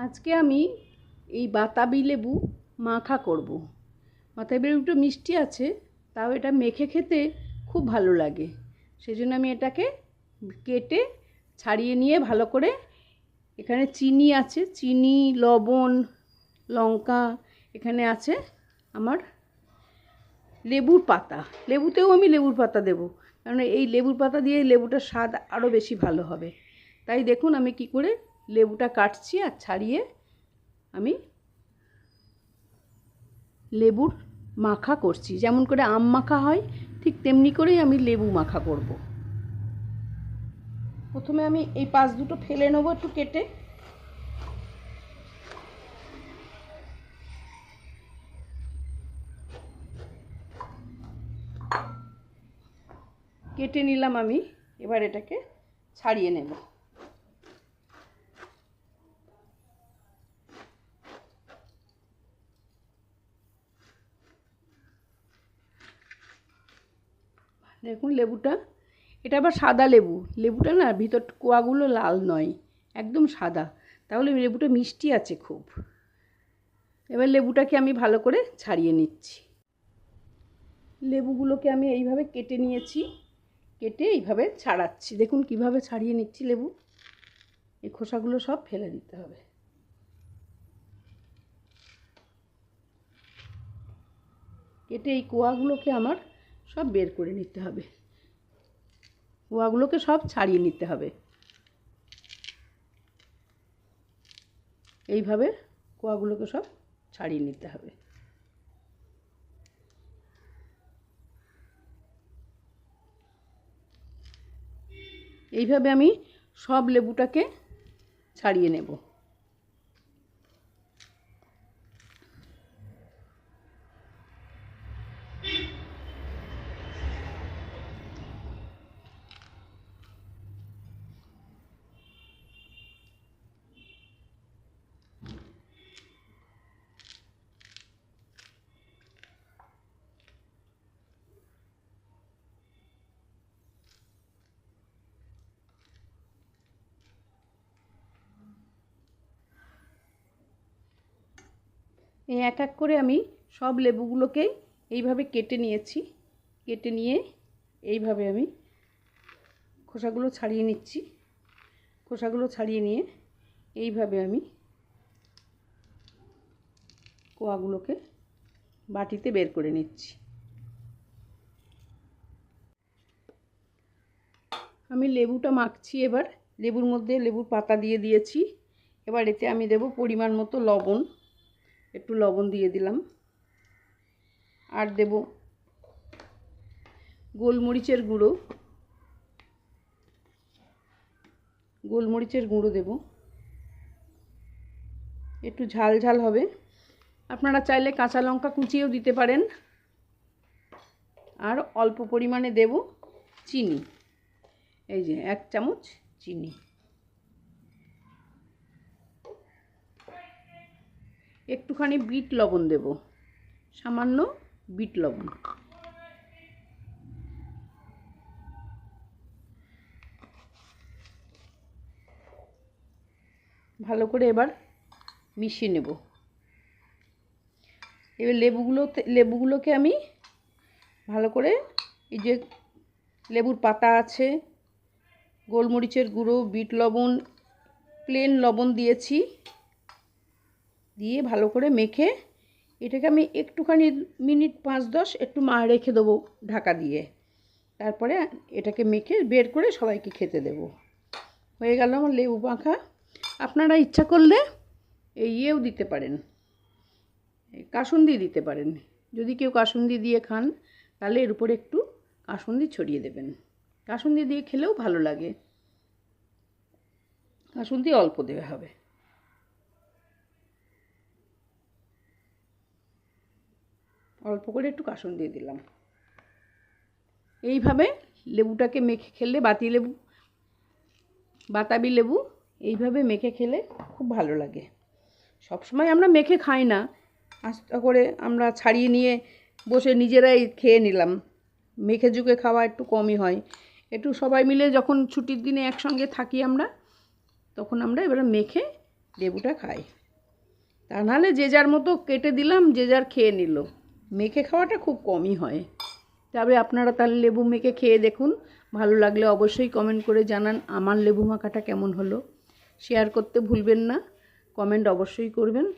আজকে আমি এই বাতাবি লেবু মাখা করব। বাতাবি লেবুটা মিষ্টি আছে, তাও এটা মেখে খেতে খুব ভালো লাগে। সেই জন্য আমি এটাকে কেটে ছাড়িয়ে নিয়ে ভালো করে এখানে চিনি আছে, চিনি, লবণ, লঙ্কা, এখানে আছে আমার লেবুর পাতা। লেবুতেও আমি লেবুর পাতা দেবো কারণ এই লেবুর পাতা দিয়ে লেবুটার স্বাদ আরও বেশি ভালো হবে। তাই দেখুন আমি কি করে লেবুটা কাটছি আর ছাড়িয়ে আমি লেবুর মাখা করছি। যেমন করে আম মাখা হয়, ঠিক তেমনি করেই আমি লেবু মাখা করব। প্রথমে আমি এই পাশ দুটো ফেলে নেব একটু কেটে। কেটে নিলাম আমি, এবার এটাকে ছাড়িয়ে নেব। দেখুন লেবুটা। এটা আবার সাদা লেবু। লেবুটা না ভিতর কোয়াগুলো লাল নয়, একদম সাদা। তাহলে লেবুটা মিষ্টি আছে খুব। এবার লেবুটাকে আমি ভালো করে ছাড়িয়ে নিচ্ছি। লেবুগুলোকে আমি এইভাবে কেটে নিয়েছি। কেটে এইভাবে ছাড়াচ্ছি। দেখুন কীভাবে ছাড়িয়ে নিচ্ছি লেবু। এই খোসাগুলো সব ফেলে দিতে হবে। কেটে এই কোয়াগুলোকে আমার সব বের করে নিতে হবে। কোয়াগুলোকে সব ছাড়িয়ে নিতে হবে। এইভাবে কোয়াগুলোকে সব ছাড়িয়ে নিতে হবে। এইভাবে আমি সব লেবুটাকে ছাড়িয়ে নেব। এক এক করে আমি সব লেবুগুলোকেই এইভাবে কেটে নিয়েছি। কেটে নিয়ে এইভাবে আমি খোসাগুলো ছাড়িয়ে নিচ্ছি। খোসাগুলো ছাড়িয়ে নিয়ে এইভাবে আমি কোয়াগুলোকে বাটিতে বের করে নিচ্ছি। আমি লেবুটা মাখছি এবার। লেবুর মধ্যে লেবুর পাতা দিয়ে দিয়েছি। এবার এতে আমি দেব পরিমাণ মতো লবণ। একটু লবণ দিয়ে দিলাম। আর দেব গোলমরিচের গুঁড়ো। গোলমরিচের গুঁড়ো দেব। একটু ঝাল ঝাল হবে। আপনারা চাইলে কাঁচা লঙ্কা কুচিয়েও দিতে পারেন। আর অল্প পরিমাণে দেব চিনি। এই যে এক চামচ চিনি। একটুখানি বিট লবণ দেব। সামান্য বিট লবণ। ভালো করে এবার মিশিয়ে নেব। এবার লেবুগুলোতে লেবুগুলোকে আমি ভালো করে এই যে লেবুর পাতা আছে, গোলমরিচের গুঁড়ো, বিট লবণ প্লেন লবণ দিয়েছি। দিয়ে ভালো করে মেখে এটাকে আমি একটুখানি মিনিট পাঁচ দশ একটু মা রেখে দেবো ঢাকা দিয়ে। তারপরে এটাকে মেখে বের করে সবাইকে খেতে দেব। হয়ে গেল আমার লেবু মাখা আপনারা ইচ্ছা করলে এই ইয়েও দিতে পারেন। কাসুন্দি দিতে পারেন। যদি কেউ কাসুন্দি দিয়ে খান, তাহলে এর উপরে একটু কাসুন্দি ছড়িয়ে দেবেন। কাসুন্দি দিয়ে খেলেও ভালো লাগে। কাসুন্দি অল্প দেওয়া হবে। অল্প করে একটু কাসন দিয়ে দিলাম। এইভাবে লেবুটাকে মেখে খেলে বাতি লেবু, বাতাবি লেবু এইভাবে মেখে খেলে খুব ভালো লাগে। সব সময় আমরা মেখে খাই না। আস্তে করে আমরা ছাড়িয়ে নিয়ে বসে নিজেরাই খেয়ে নিলাম। মেখে ঝুঁকে খাওয়া একটু কমই হয়। একটু সবাই মিলে যখন ছুটির দিনে একসঙ্গে থাকি আমরা, তখন আমরা এবারে মেখে লেবুটা খাই। তা নাহলে যে যার মতো কেটে দিলাম, যে যার খেয়ে নিল। মেখে খাওয়াটা খুব কমই হয়। তবে আপনারা তাহলে লেবু মেখে খেয়ে দেখুন। ভালো লাগলে অবশ্যই কমেন্ট করে জানান আমার লেবু মাখাটা কেমন হলো। শেয়ার করতে ভুলবেন না। কমেন্ট অবশ্যই করবেন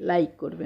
লাইক করবেন।